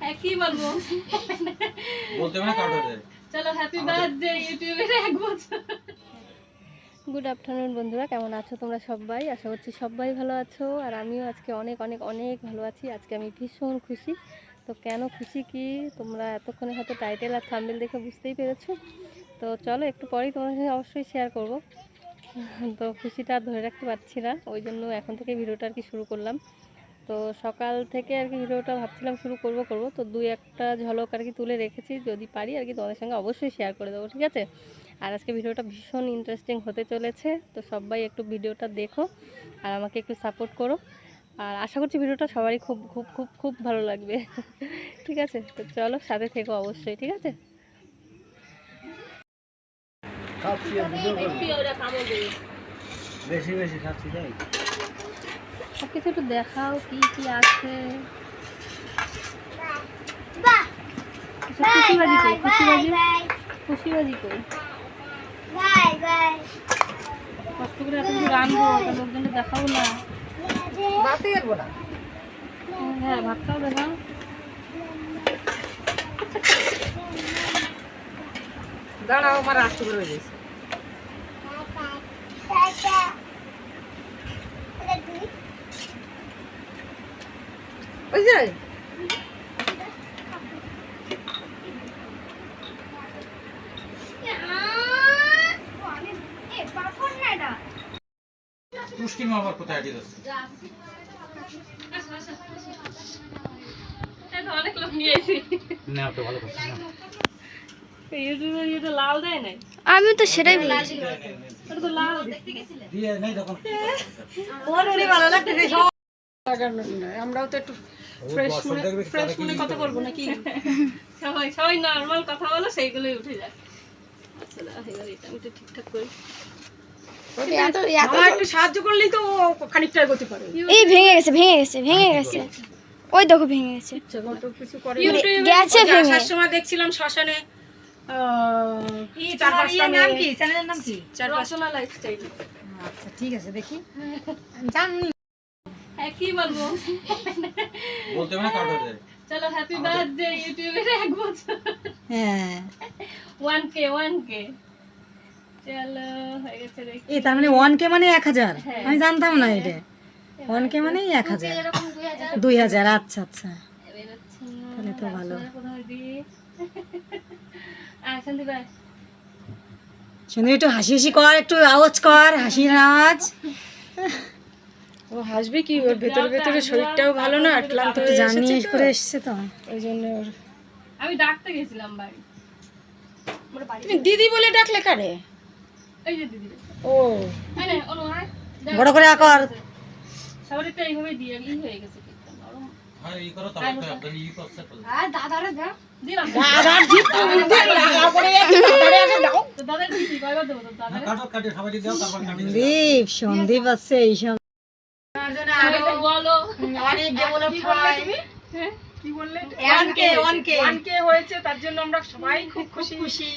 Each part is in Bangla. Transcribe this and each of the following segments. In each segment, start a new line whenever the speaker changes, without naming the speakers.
হ্যাঁ কি বলব।
বলতে মানে
চলো হ্যাপি বার্থডে ইউটিউবের এক বছর।
গুড আফটারনুন বন্ধুরা কেমন আছো তোমরা সবাই? আশা করছি সবাই ভালো আছো আর আমিও আজকে অনেক অনেক অনেক ভালো আছি। আজকে আমি ভীষণ খুশি। তো কেন খুশি কি? তোমরা এতক্ষণে হয়তো টাইটেল আর থাম্বেল দেখে বুঝতেই পেরেছ। তো চলো একটু পরেই তোমাদের সঙ্গে অবশ্যই শেয়ার করব। তো খুশিটা আর ধরে রাখতে পারছি না ওই জন্য এখন থেকে ভিডিওটা আর কি শুরু করলাম। তো সকাল থেকে আর কি ভিডিওটা ভাবছিলাম শুরু করব করব। তো দুই একটা ঝলক আর কি তুলে রেখেছি, যদি পারি আর কি তোমাদের সঙ্গে অবশ্যই শেয়ার করে দেবো, ঠিক আছে? আর আজকে ভিডিওটা ভীষণ ইন্টারেস্টিং হতে চলেছে, তো সবাই একটু ভিডিওটা দেখো আর আমাকে একটু সাপোর্ট করো। আর আশা করছি ভিডিওটা সবারই খুব খুব খুব খুব ভালো লাগবে, ঠিক আছে? তো চলো সাথে থেকো অবশ্যই, ঠিক আছে?
বেশি বেশি খাচ্ছি তাই?
সব কিছু একটু দেখাও কি কি আছে। খুশিবাজি কই খুশিবাজি? খুশিবাজি কই? কষ্ট করে এত কিছু রানবো তা লোকজনকে দেখাবো না।
ভাতে পারব না?
হ্যাঁ ভাতটাও দেখাও।
দাঁড়াও আমার আসতে করে হয়ে গেছে।
মা আবার কোথায় যাচ্ছে?
তো অনেক লোক নিয়ে এসেছি
না তো ভালো করছে না।
ইউটিউবে ইউটিউবে লাল দেয় নাই?
আমি তো সেটাই বলছি
ওটা তো লাল।
দিয়ে নেই তখন।
উনি ভালো লাগতে আমরাও তো একটু ফ্রেশ মনে ফ্রেশ মনে কথা বলব নাকি?
সবাই সবাই নর্মাল কথা বলো সেইগুলোই উঠে যায়। আচ্ছা এটা আমি ঠিকঠাক করি।
সাহায্য করলেই তো খানিকটা এগোতে পারে।
এই ভেঙে গেছে ভেঙে গেছে ভেঙে গেছে। ওই দেখো ভেঙে গেছে।
কত কিছু করে
গেছে ভেঙে।
আসার দেখছিলাম শ্মশানে
লাইফস্টাইল
আচ্ছা ঠিক আছে দেখি। জানি
হ্যাঁ কি বলব?
বলতে মানে কাটো যায়।
চলো হ্যাপি বার্থডে ইউটিউবের এক বছর।
হ্যাঁ।
ওয়ান কে ওয়ান কে চলো হয়ে গেছে দেখি।
এই তার মানে ওয়ান কে মানে এক হাজার।
হ্যাঁ।
আমি জানতাম না এটা। ওয়ান কে মানে এক হাজার। দুই হাজার? আচ্ছা আচ্ছা। তাহলে তো ভালো। শুনে একটু হাসি হাসি কর একটু আওয়াজ কর হাসির আওয়াজ। ও হাসবে কি ওর ভেতরে ভেতরে শরীরটাও ভালো না ক্লান্ত হয়ে জার্নি করে এসছে তো ওই জন্য ওর
আমি ডাকতে গেছিলাম বাড়ি
তুমি দিদি বলে ডাকলে কারে
এই যে দিদি
ও বড় করে আকর
এইভাবে দিয়ে হয়ে গেছে।
হ্যাঁ
সন্দীপ আছে এইসব
বলো।
অনেক ডেভেলপ হয়? কি বললে? হয়েছে তার জন্য আমরা সবাই খুব খুশি। খুশি।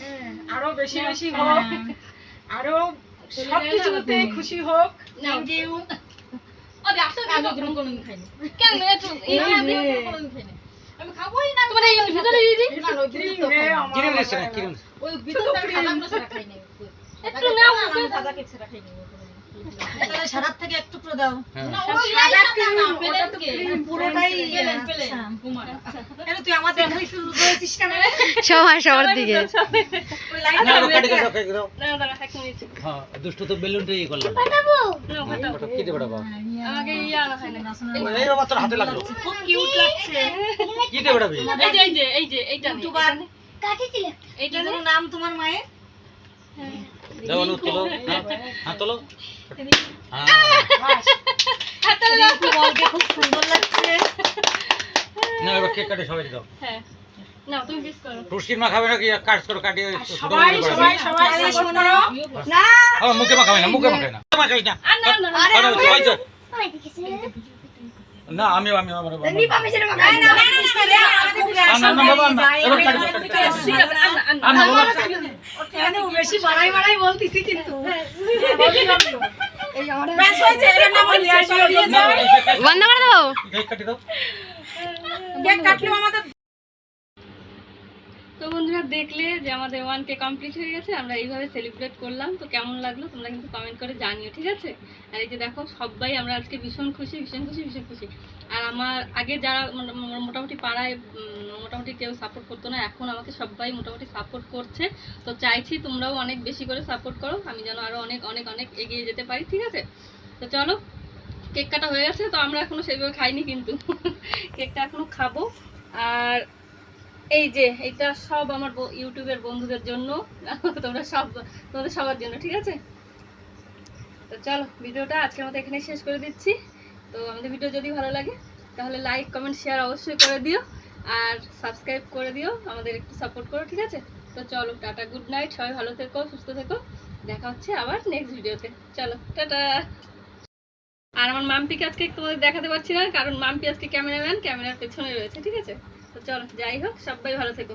হ্যাঁ, আরও বেশি বেশি হোক আরও সব কিছুতে খুশি হোক। থ্যাংক ইউ
আমি কেন একটু এই আমি কোনোদিন খাইনি। আমি খাবোই না তোমার এই ভিতরে দিদি?
কিনে নিছে না কিনে
ওই ভিতরে খালাগুলো খাই নাই একটু নাও মুখে। দাদা কেক সেটা
সারাত থেকে দাও।
হ্যাঁ।
পুরোটাই তুই আমাদের কেন?
সবার সবার দিকে।
হ্যাঁ দুষ্ট তো বেলুনটা করলাম কেটে বেড়াবো
ইয়া
এই বাবা তোর হাতে লাগল।
খুব কিউট লাগছে।
কেটে বেড়াবি
এই যে এই যে এইটা নে, এইটা
কি নাম তোমার মায়ের?
দাও অনু তোলো হ্যাঁ হ্যাঁ তোলো হ্যাঁ
খুব সুন্দর লাগছে
না এবার কেক কাটে সবাই দাও
হ্যাঁ নাও তুমি বিস করো
পুষ্টির মা খাবে নাকি কাজ করো কাটিয়ে
সবাই সবাই সবাই না
দাও মুখে মাখাবে না মুখে না মাখাই না
আর না না
আরে না আমি আমি আমার
না না না
না না বাবা না এবার কাটি দাও, কাটি দাও।
ঠিক আছে আর না আর না
আর না বাবা
বেশি বাড়াই বাড়াই বলতিছি কিন্তু।
কাটি-
বন্ধ করে দেবো
কেক
কাটলেও আমাদের।
তো বন্ধুরা দেখলে যে আমাদের ওয়ান কে কমপ্লিট হয়ে গেছে, আমরা এইভাবে সেলিব্রেট করলাম। তো কেমন লাগল তোমরা কিন্তু কমেন্ট করে জানিও, ঠিক আছে? আর এই যে দেখো, সবাই আমরা আজকে ভীষণ খুশি ভীষণ খুশি ভীষণ খুশি। আর আমার আগে যারা মোটা- মোটামুটি পাড়ায় মোটামুটি কেউ সাপোর্ট করতো না, এখন আমাকে সবাই মোটামুটি সাপোর্ট করছে। তো চাইছি তোমরাও অনেক বেশি করে সাপোর্ট করো, আমি যেন আরও অনেক অনেক অনেক এগিয়ে যেতে পারি, ঠিক আছে? তো চলো, কেক কাটা হয়ে গেছে, তো আমরা এখনও সেইভাবে খাইনি কিন্তু। কেকটা এখনও খাব। আর এই যে, এটা সব আমার ইউটিউবের বন্ধুদের জন্য। তোমরা সব, তোমাদের সবার জন্য, ঠিক আছে? তো চলো, ভিডিওটা আজকের মতো এখানে শেষ করে দিচ্ছি। তো আমাদের ভিডিও যদি ভালো লাগে, তাহলে লাইক কমেন্ট শেয়ার অবশ্যই করে দিও। আর সাবস্ক্রাইব করে দিও, আমাদের একটু সাপোর্ট করো, ঠিক আছে? তো চলো, টাটা গুড নাইট সবাই ভালো থেকো, সুস্থ থেকো। দেখা হচ্ছে আবার নেক্সট ভিডিওতে। চলো, টাটা! আর আমার মাম্পিকে আজকে তোমাদের দেখাতে পারছি না, কারণ মাম্পি আজকে ক্যামেরাম্যান ক্যামেরার পেছনে রয়েছে, ঠিক আছে? তো চলো যাই হোক সবাই ভালো থেকো